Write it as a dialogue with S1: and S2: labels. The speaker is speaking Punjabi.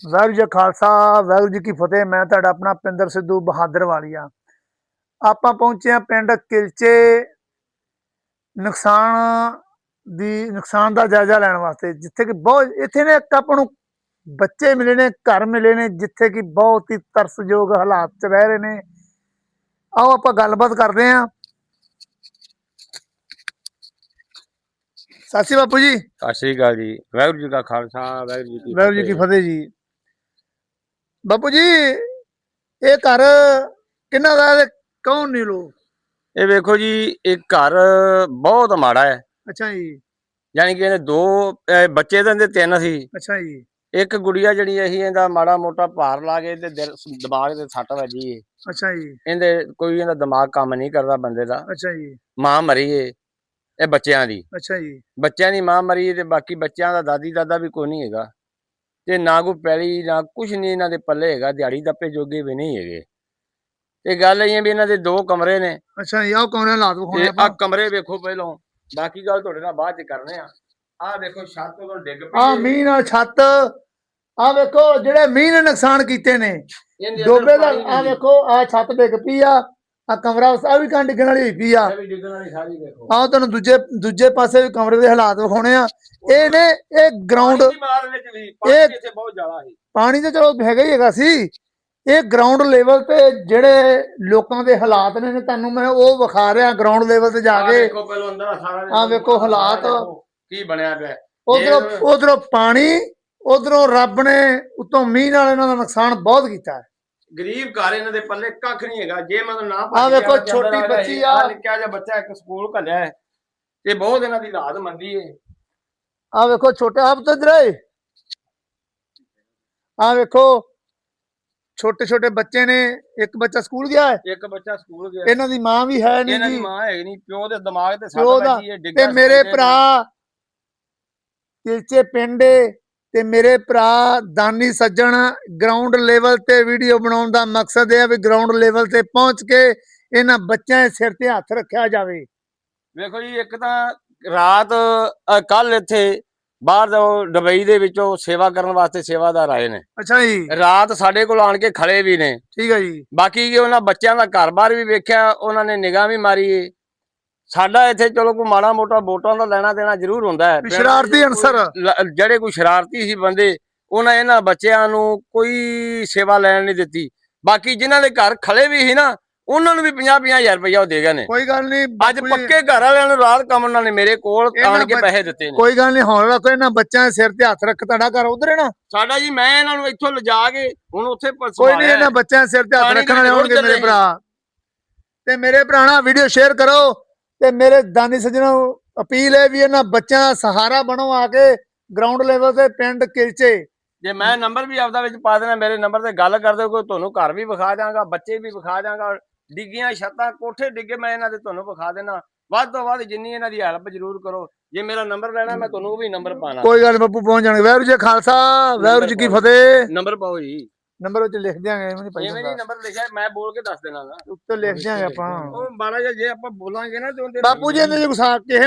S1: ਵਾਹਿਗੁਰੂ ਜੀ ਖਾਲਸਾ ਵਾਹਿਗੁਰੂ ਜੀ ਕੀ ਫਤਿਹ। ਮੈਂ ਤੁਹਾਡਾ ਆਪਣਾ ਪਿੰਦਰ ਸਿੱਧੂ ਬਹਾਦਰ ਵਾਲੀਆ ਆਪਾਂ ਪਹੁੰਚੇ ਆ ਪਿੰਡ ਕਿਲਚੇ ਨੁਕਸਾਨ ਦੀ ਨੁਕਸਾਨ ਦਾ ਜਾਇਜ਼ਾ ਲੈਣ ਵਾਸਤੇ। ਜਿੱਥੇ ਕਿ ਬਹੁਤ ਇੱਥੇ ਨੇ ਇੱਕ ਆਪਾਂ ਨੂੰ ਬੱਚੇ ਮਿਲੇ ਨੇ ਘਰ ਮਿਲੇ ਨੇ ਜਿੱਥੇ ਕਿ ਬਹੁਤ ਹੀ ਤਰਸਯੋਗ ਹਾਲਾਤ ਚ ਰਹਿ ਰਹੇ ਨੇ। ਆਓ ਆਪਾਂ ਗੱਲਬਾਤ ਕਰਦੇ ਆਂ ਸਤਿ ਸ਼੍ਰੀ ਬਾਪੂ ਜੀ।
S2: ਸਤਿ ਸ਼੍ਰੀ ਅਕਾਲ ਜੀ। ਵਾਹਿਗੁਰੂ ਜੀ ਕਾ ਖਾਲਸਾ ਵਾਹਿਗੁਰੂ ਜੀ ਕੀ
S1: ਵਾਹਿਗੁਰੂ ਜੀ ਕੀ।
S2: ਫਤਿਹ
S1: ਜੀ। ਬਾਪੂ ਜੀ ਇਹ ਘਰ ਕਿੰਨਾ ਦਾ ਹੈ ਤੇ ਕੌਣ ਨੇ ਲੋਕ
S2: ਇਹ ਵੇਖੋ ਜੀ ਇਹ ਘਰ ਬਹੁਤ ਮਾੜਾ ਹੈ।
S1: ਅੱਛਾ ਜੀ।
S2: ਯਾਨੀ ਕਿ ਇਹਦੇ ਦੋ ਅਹ ਬੱਚੇ ਤਾਂ ਇਹਦੇ ਤਿੰਨ ਸੀ।
S1: ਅੱਛਾ ਜੀ।
S2: ਇੱਕ ਗੁੜੀਆ ਜਿਹੜੀ ਅਸੀਂ ਇਹਦਾ ਮਾੜਾ ਮੋਟਾ ਭਾਰ ਲਾ ਕੇ ਤੇ ਦਿਲ ਦਿਮਾਗ ਤੇ ਸੱਟ ਵੱਜੀ ਏ।
S1: ਅੱਛਾ ਜੀ।
S2: ਇਹਦੇ ਕੋਈ ਇਹਦਾ ਦਿਮਾਗ ਕੰਮ ਨਹੀਂ ਕਰਦਾ ਬੰਦੇ ਦਾ।
S1: ਅੱਛਾ ਜੀ।
S2: ਮਾਂ ਮਰੀ ਏ ਇਹ ਬੱਚਿਆਂ ਦੀ।
S1: ਅੱਛਾ ਜੀ।
S2: ਬੱਚਿਆਂ ਦੀ ਮਾਂ ਮਰੀ ਏ ਤੇ ਬਾਕੀ ਬੱਚਿਆਂ ਦਾ ਦਾਦੀ ਦਾਦਾ ਵੀ ਕੋਈ ਨਹੀਂ ਹੈਗਾ। ਤੇ ਨਾ ਕੋਈ ਪੈਲੀ ਨਾ ਕੁਝ ਨਹੀਂ ਇਹਨਾਂ ਦੇ ਪੱਲੇ ਹੈਗਾ ਦਿਹਾੜੀ ਦੱਪੇ ਜੋਗੇ ਵੀ ਨਹੀਂ ਹੈਗੇ। ਤੇ ਗੱਲ ਇਹ ਵੀ ਇਹਨਾਂ ਦੇ ਦੋ ਕਮਰੇ ਨੇ।
S1: ਅੱਛਾ ਜੀ ਆਓ ਕਮਰੇ ਹਾਲਾਤ ਵਿਖਾਉਣੇ
S2: ਤੇ ਆ ਕਮਰੇ ਵੇਖੋ ਪਹਿਲਾਂ ਬਾਕੀ ਗੱਲ ਤੁਹਾਡੇ ਨਾਲ ਬਾਅਦ ਚ ਕਰਨੇ ਆ। ਆ ਵੇਖੋ ਛੱਤ ਤੋਂ ਡਿੱਗ ਪਈ
S1: ਆ। ਮੀਂਹ ਨਾਲ ਛੱਤ ਆ ਵੇਖੋ ਜਿਹੜੇ ਮੀਂਹ ਨੇ ਨੁਕਸਾਨ ਕੀਤੇ ਨੇ। ਡੋਬੇ ਦਾ ਆ ਵੇਖੋ ਆ ਛੱਤ ਡਿੱਗ ਪਈ ਆ। ਆ ਕਮਰਾ ਆ ਵੀ ਕੰਨ ਡਿੱਗਣ ਵਾਲੀ ਹੋਈ ਪਈ ਆ
S2: ਵੀ ਡਿੱਗਣ ਵਾਲੀ ਸਾਰੀ ਵੇਖੋ
S1: ਆਓ ਤੁਹਾਨੂੰ ਦੂਜੇ ਦੂਜੇ ਪਾਸੇ ਵੀ ਕਮਰੇ ਦੇ ਹਾਲਾਤ ਵਿਖਾਉਣੇ ਆ। ਇਹ ਨੇ ਇਹ ਗਰਾਊਂਡ
S2: ਪਾਣੀ ਦੀ ਮਾਰ ਵਿੱਚ ਵੀ ਪਾਣੀ
S1: ਇਹ-
S2: ਇੱਥੇ ਬਹੁਤ ਜ਼ਿਆਦਾ ਸੀ।
S1: ਪਾਣੀ ਤਾਂ ਚਲੋ ਹੈਗਾ ਹੀ ਹੈਗਾ ਸੀ। ਇਹ ਗਰਾਊਂਡ ਲੈਵਲ ਤੇ ਜਿਹੜੇ ਲੋਕਾਂ ਦੇ ਹਾਲਾਤ ਨੇ ਨੇ ਤੁਹਾਨੂੰ ਮੈਂ ਉਹ ਵਿਖਾ ਰਿਹਾ ਗਰਾਊਂਡ ਲੈਵਲ ਤੇ ਜਾ ਕੇ।
S2: ਵੇਖੋ ਪਹਿਲਾਂ ਅੰਦਰ ਸਾਰਾ
S1: ਆਹ ਵੇਖੋ ਹਾਲਾਤ।
S2: ਕੀ ਬਣਿਆ ਪਿਆ।
S1: ਉਧਰੋਂ ਉਧਰੋਂ ਪਾਣੀ ਉਧਰੋਂ ਰੱਬ ਨੇ ਉਤੋਂ ਮੀਂਹ ਨਾਲ ਇਹਨਾਂ ਦਾ ਨੁਕਸਾਨ ਬਹੁਤ ਕੀਤਾ ਹੈ।
S2: ਗਰੀਬ ਘਰ ਇਹਨਾਂ ਦੇ ਪੱਲੇ ਕੱਖ ਨਹੀਂ ਹੈਗਾ। ਜੇ ਮਤਲਬ ਨਾ
S1: ਆਹ ਵੇਖੋ ਛੋਟੀ
S2: ਆ
S1: ਬੱਚੀ। ਆ।
S2: ਨਿੱਕਾ ਜਿਹਾ ਬੱਚਾ ਇੱਕ ਸਕੂਲ ਘੱਲਿਆ ਹੈ। ਤੇ ਬਹੁਤ ਇਹਨਾਂ ਦੀ ਹਾਲਾਤ ਮੰਦੀ ਏ।
S1: ਆ ਵੇਖੋ ਛੋਟੇ ਆਪ ਤਾਂ ਇਧਰ ਆਏ। ਆ ਵੇਖੋ ਛੋਟੇ ਛੋਟੇ ਬੱਚੇ ਨੇ ਇੱਕ ਬੱਚਾ ਸਕੂਲ ਗਿਆ ਹੈ।
S2: ਇੱਕ ਬੱਚਾ ਸਕੂਲ ਗਿਆ।
S1: ਇਹਨਾਂ ਦੀ ਮਾਂ ਵੀ ਹੈ ਨਹੀਂ
S2: ਇਹਨਾਂ ਦੀ
S1: ਜੀ।
S2: ਮਾਂ ਹੈਗੀ ਨਹੀਂ। ਪਿਓ ਦੇ ਦਿਮਾਗ ਤੇ ਸੱਟ ਵੱਜੀ ਏ ਡਿੱਗਾ
S1: ਤੇ ਮੇਰੇ ਭਰਾ ਕਿਲਚੇ ਪਿੰਡ ਤੇ ਮੇਰੇ ਭਰਾ ਦਾਨੀ ਸੱਜਣ ਗਰਾਊਂਡ ਲੈਵਲ ਤੇ ਵੀਡੀਓ ਬਣਾਉਣ ਦਾ ਮਕਸਦ ਇਹ ਹੈ ਵੀ ਗਰਾਊਂਡ ਲੈਵਲ ਤੇ ਪਹੁੰਚ ਕੇ ਇਹਨਾਂ ਬੱਚਿਆਂ ਦੇ ਸਿਰ ਤੇ ਹੱਥ ਰੱਖਿਆ ਜਾਵੇ।
S2: ਵੇਖੋ ਜੀ ਇੱਕ ਤਾਂ ਰਾਤ ਕੱਲ ਇੱਥੇ ਬਾਹਰ ਜੋ ਦੁਬਈ ਦੇ ਵਿੱਚੋਂ ਸੇਵਾ ਕਰਨ ਵਾਸਤੇ ਸੇਵਾਦਾਰ ਆਏ ਨੇ।
S1: ਅੱਛਾ ਜੀ।
S2: ਰਾਤ ਸਾਡੇ ਕੋਲ ਆਣ ਕੇ ਖੜੇ ਵੀ ਨੇ।
S1: ਠੀਕ ਹੈ ਜੀ।
S2: ਬਾਕੀ ਉਹਨਾਂ ਬੱਚਿਆਂ ਦਾ ਘਰ-ਬਾਰ ਵੀ ਵੇਖਿਆ ਉਹਨਾਂ ਨੇ ਨਿਗਾਹ ਵੀ ਮਾਰੀ ਸਾਡਾ ਇੱਥੇ ਚਲੋ ਕੋਈ ਮਾੜਾ ਮੋਟਾ ਵੋਟਾਂ ਦਾ ਲੈਣਾ ਦੇਣਾ ਜ਼ਰੂਰ ਹੁੰਦਾ ਹੈ।
S1: ਸ਼ਰਾਰਤੀ ਅਨਸਰ।
S2: ਜਿਹੜੇ ਕੋਈ ਸ਼ਰਾਰਤੀ ਸੀ ਬੰਦੇ ਉਹਨਾਂ ਇਹਨਾਂ ਬੱਚਿਆਂ ਨੂੰ ਕੋਈ ਸੇਵਾ ਲੈਣ ਨਹੀਂ ਦਿੱਤੀ। ਬਾਕੀ ਜਿਨ੍ਹਾਂ ਦੇ ਘਰ ਖਲੇ ਵੀ ਸੀ ਨਾ ਉਹਨਾਂ ਨੂੰ ਵੀ 50 ਹਜ਼ਾਰ ਰੁਪਇਆ ਉਹ ਦੇ ਗਏ ਨੇ।
S1: ਕੋਈ ਗੱਲ ਨਹੀਂ
S2: ਅੱਜ ਪੱਕੇ ਘਰ ਵਾਲਿਆਂ ਨੂੰ ਰਾਤ ਕੰਮ ਉਹਨਾਂ ਨੇ ਮੇਰੇ ਕੋਲ ਆਣ ਕੇ ਪੈਸੇ ਦਿੱਤੇ ਨੇ।
S1: ਕੋਈ ਗੱਲ ਨਹੀਂ ਹੁਣ ਰੱਖੋ ਇਹਨਾਂ ਬੱਚਿਆਂ ਦੇ ਸਿਰ ਤੇ ਹੱਥ ਰੱਖ ਤੁਹਾਡਾ ਘਰ ਉਧਰ ਹੈ ਨਾ?
S2: ਸਾਡਾ ਜੀ ਮੈਂ ਇਹਨਾਂ ਨੂੰ ਇੱਥੋਂ ਲਿਜਾ ਕੇ ਹੁਣ ਉੱਥੇ
S1: ਕੋਈ ਨਹੀਂ ਇਹਨਾਂ ਬੱਚਿਆਂ ਦੇ ਸਿਰ ਤੇ ਹੱਥ ਰੱਖਣ ਵਾਲੇ ਹੋਣਗੇ ਮੇਰੇ। ਭਰਾ। ਤੇ ਮੇਰੇ ਭਰਾ ਨਾਲ ਵੀਡੀਓ ਸ਼ੇਅਰ ਕਰੋ। ਤੇ ਮੇਰੇ ਦਾਨੀ ਸੱਜਣੋਂ ਅਪੀਲ ਹੈ ਵੀ ਇਹਨਾਂ ਬੱਚਿਆਂ ਦਾ ਸਹਾਰਾ ਬਣੋ ਆ ਕੇ ਗਰਾਊਂਡ ਲੈਵਲ ਤੇ ਪਿੰਡ ਕਿਲਚੇ
S2: ਜੇ ਮੈਂ ਨੰਬਰ ਵੀ ਆਪਦਾ ਵਿੱਚ ਪਾ ਦੇਣਾ ਮੇਰੇ ਨੰਬਰ ਤੇ ਗੱਲ ਕਰ ਦਿਓ ਕੋਈ ਤੁਹਾਨੂੰ ਘਰ ਵੀ ਵਿਖਾ ਦਾਂਗਾ ਬੱਚੇ ਵੀ ਵਿਖਾ ਦਾਂਗਾ ਡਿੱਗੀਆਂ ਛੱਤਾਂ ਕੋਠੇ ਡਿੱਗੇ ਮੈਂ ਇਹਨਾਂ ਦੇ ਤੁਹਾਨੂੰ ਵਿਖਾ ਦੇਣਾ ਵੱਧ ਤੋਂ ਵੱਧ ਜਿੰਨੀ ਇਹਨਾਂ ਦੀ ਹੈਲਪ ਜ਼ਰੂਰ ਕਰੋ। ਜੇ ਮੇਰਾ ਨੰਬਰ ਲੈਣਾ ਮੈਂ ਤੁਹਾਨੂੰ ਉਹ ਵੀ ਨੰਬਰ ਪਾਣਾ
S1: ਕੋਈ ਗੱਲ ਬੱਬੂ ਪਹੁੰਚ ਜਾਣਗੇ। ਵਾਹਿਗੁਰੂ ਜੀ ਖਾਲਸਾ ਵਾਹਿਗੁਰੂ ਜੀ ਕੀ ਫਤਿਹ।
S2: ਨੰਬਰ ਪਾਓ ਜੀ।
S1: ਨੰਬਰ ਉੱਤੇ ਲਿਖ ਦਿਆਂਗੇ ਐਵੇਂ ਨਹੀਂ
S2: ਜਿਵੇਂ
S1: ਪਈ
S2: ਜੀ ਨੰਬਰ ਲਿਖਿਆ ਮੈਂ ਬੋਲ ਕੇ ਦੱਸ ਦੇਣਾਗਾ
S1: ਉੱਤੇ ਲਿਖ ਦਿਆਂਗੇ ਆਪਾਂ।
S2: ਉਹ ਮਾੜਾ ਜਿਹਾ ਜੇ ਆਪਾਂ ਬੋਲਾਂਗੇ ਨਾ ਤੇ ਉਹਦੇ
S1: ਬਾਪੂ ਜੀ ਨੇ ਗੁਸਾ ਕੇ